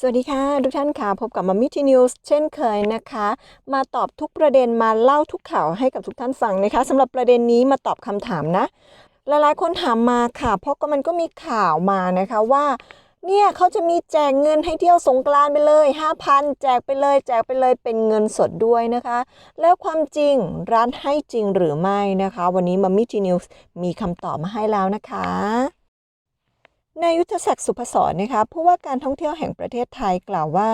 สวัสดีค่ะ ทุกท่านค่ะ พบกับมัมมี่ทีนิวส์เช่นเคยนะคะ มาตอบทุกประเด็นมาเล่าทุกข่าวให้กับทุกท่านฟังนะคะสำหรับประเด็นนี้มาตอบคำถามนะ หลายๆ คนถามมาค่ะ เพราะก็มันก็มีข่าวมานะคะว่าเนี่ยเขาจะมีแจกเงินให้เที่ยวสงกรานไปเลย 5,000 แจกไปเลย แจกไปเลยเป็นเงินสดด้วยนะคะ แล้วความจริงร้านให้จริงหรือไม่นะคะ วันนี้มัมมี่ทีนิวส์มีคำตอบมาให้แล้วนะคะ นายยุทธศักดิ์สุพศรนะคะผู้ว่าการท่องเที่ยวแห่งประเทศไทยกล่าวว่า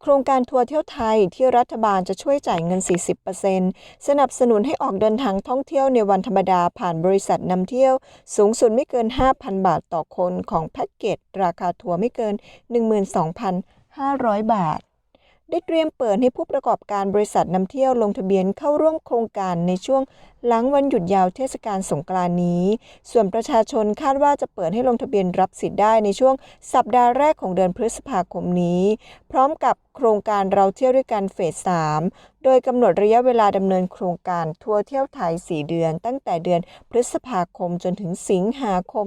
โครงการทัวร์เที่ยวไทยที่รัฐบาลจะช่วยจ่ายเงิน 40%สนับสนุนให้ออกเดินทางท่องเที่ยวในวันธรรมดาผ่านบริษัทนำเที่ยว สูงสุดไม่เกิน 5,000 บาทต่อคนของแพ็กเกจราคาทัวร์ไม่เกิน 12,500 บาท ได้เตรียมเปิดให้ผู้ประกอบการบริษัทนำเที่ยวลงทะเบียนเข้าร่วมโครงการในช่วงหลังวันหยุดยาวเทศกาลสงกรานต์นี้ ส่วนประชาชนคาดว่าจะเปิดให้ลงทะเบียนรับสิทธิ์ได้ในช่วงสัปดาห์แรกของเดือนพฤษภาคมนี้ พร้อมกับโครงการเราเที่ยวด้วยกันเฟส 3 โดยกำหนดระยะเวลาดำเนินโครงการทัวร์เที่ยวไทย 4 เดือน ตั้งแต่เดือนพฤษภาคมจนถึงสิงหาคม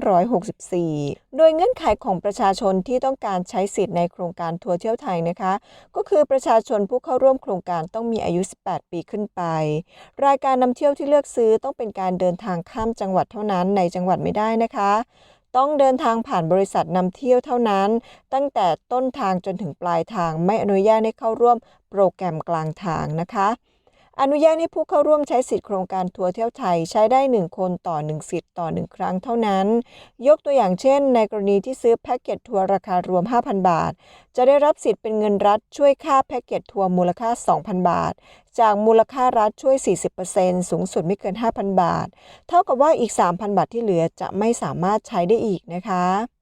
2564 โดยเงื่อนไขของประชาชนที่ต้องการใช้สิทธิ์ในโครงการทัวร์เที่ยวไทยนะคะ ก็คือประชาชนผู้เข้าร่วมโครงการต้องมีอายุ 18 ปีขึ้นไป รายการนำเที่ยวที่เลือกซื้อต้องเป็นการเดินทางข้ามจังหวัดเท่านั้นในจังหวัดไม่ได้นะคะต้องเดินทางผ่านบริษัทนำเที่ยวเท่านั้น ตั้งแต่ต้นทางจนถึงปลายทางไม่อนุญาตให้เข้าร่วมโปรแกรมกลางทางนะคะ อนุญาตให้ผู้เข้าร่วมใช้สิทธิโครงการทัวร์เที่ยวไทยใช้ได้ 1 คนต่อ 1 สิทธิ์ต่อ 1 ครั้งเท่านั้น ยกตัวอย่างเช่น ในกรณีที่ซื้อแพ็กเกจทัวร์ราคารวม 5,000 บาท จะได้รับสิทธิ์เป็นเงินรัฐช่วยค่าแพ็กเกจทัวร์มูลค่า 2,000 บาท จากมูลค่ารัฐช่วย 40%สูงสุดไม่เกิน 5,000 บาท เท่ากับว่าอีก 3,000 บาทที่เหลือจะไม่สามารถใช้ได้อีกนะคะ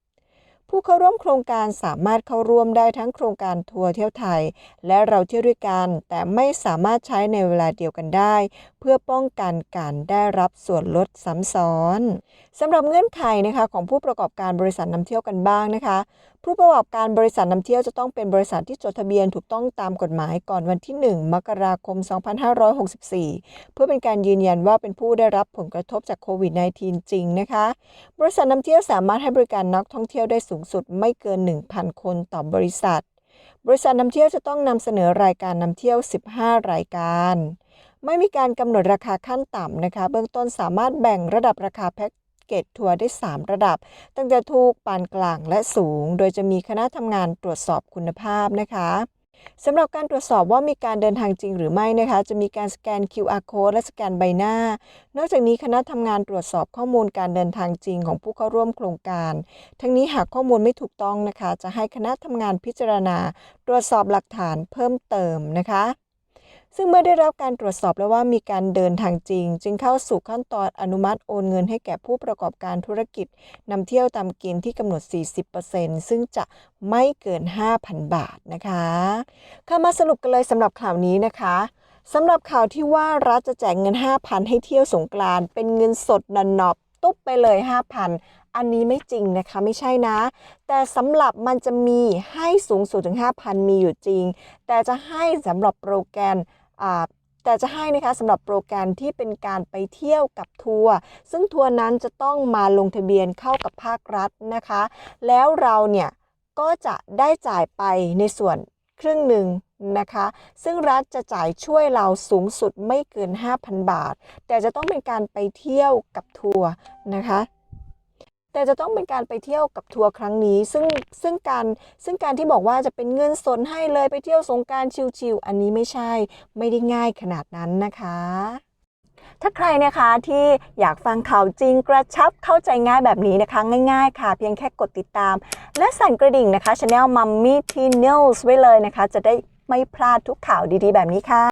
ผู้เข้าร่วมโครงการสามารถเข้าร่วมได้ทั้งโครงการทัวร์เที่ยวไทย และเราเที่ยวด้วยกัน แต่ไม่สามารถใช้ในเวลาเดียวกันได้ เพื่อป้องกันการได้รับส่วนลดซ้ำซ้อนสำหรับเงื่อนไขนะคะของผู้ประกอบการบริษัทนำเที่ยวกันบ้างนะคะ ผู้ประกอบการบริษัทนำเที่ยวจะต้องเป็นบริษัทที่จดทะเบียนถูกต้องตามกฎหมายก่อนวันที่ 1 มกราคม 2564 เพื่อเป็นการยืนยันว่าเป็นผู้ได้รับผลกระทบจากโควิด -19 จริงนะคะ บริษัทนำเที่ยวสามารถให้บริการนักท่องเที่ยวได้สูงสุดไม่เกิน 1,000 คนต่อบริษัท บริษัทนำเที่ยวจะต้องนำเสนอรายการนำเที่ยว 15 รายการไม่มีการกำหนดราคาขั้นต่ำนะคะ เบื้องต้นสามารถแบ่งระดับราคาแพ็ก กจทัวร์ได้ 3 ระดับ ตั้งแต่ถูกปานกลางและสูง โดยจะมีคณะทำงานตรวจสอบคุณภาพนะคะสำหรับการตรวจสอบว่ามีการเดินทางจริงหรือไม่นะคะ จะมีการสแกน QR code และสแกนใบหน้า นอกจากนี้คณะทำงานตรวจสอบข้อมูลการเดินทางจริงของผู้เข้าร่วมโครงการ ทั้งนี้หากข้อมูลไม่ถูกต้องนะคะ จะให้คณะทำงานพิจารณา ตรวจสอบหลักฐานเพิ่มเติมนะคะ ซึ่งเมื่อได้รับการตรวจสอบแล้วว่ามีการเดินทางจริง จึงเข้าสู่ขั้นตอนอนุมัติโอนเงินให้แก่ผู้ประกอบการธุรกิจนำเที่ยวตามเกณฑ์ที่กำหนด 40%ซึ่งจะไม่เกิน 5,000 บาทนะคะข้ามาสรุปกันเลยสำหรับข่าวนี้นะคะสำหรับข่าวที่ว่ารัฐจะแจกเงิน 5,000 ให้เที่ยวสงกรานเป็นเงินสดนนอบตุ๊บไปเลย 5,000 อันนี้ไม่จริงนะคะไม่ใช่นะ แต่สำหรับมันจะมีให้สูงสุดถึง 5,000 มีอยู่จริง แต่จะให้สำหรับโปรแกรม แต่จะให้นะคะสำหรับโปรแกรมที่เป็นการไปเที่ยวกับทัวร์ซึ่งทัวร์นั้นจะต้องมาลงทะเบียนเข้ากับภาครัฐนะคะ แล้วเราเนี่ยก็จะได้จ่ายไปในส่วนครึ่งหนึ่งนะคะ ซึ่งรัฐจะจ่ายช่วยเราสูงสุดไม่เกิน 5,000 บาท แต่จะต้องเป็นการไปเที่ยวกับทัวร์นะคะ แต่จะต้องเป็นการไปเที่ยวกับทัวร์ครั้งนี้ ซึ่งซึ่งการซึ่งการที่บอกว่าจะเป็นเงินสดให้เลยไปเที่ยวสงการชิวๆอันนี้ไม่ใช่ไม่ได้ง่ายขนาดนั้นนะคะถ้าใครนะคะที่อยากฟังข่าวจริงกระชับเข้าใจง่ายแบบนี้นะคะ ง่ายๆค่ะ เพียงแค่กดติดตาม และสั่นกระดิ่งนะคะ Channel Mummy t News ไว้เลยนะคะ จะได้ไม่พลาดทุกข่าวดีๆ แบบนี้ค่ะ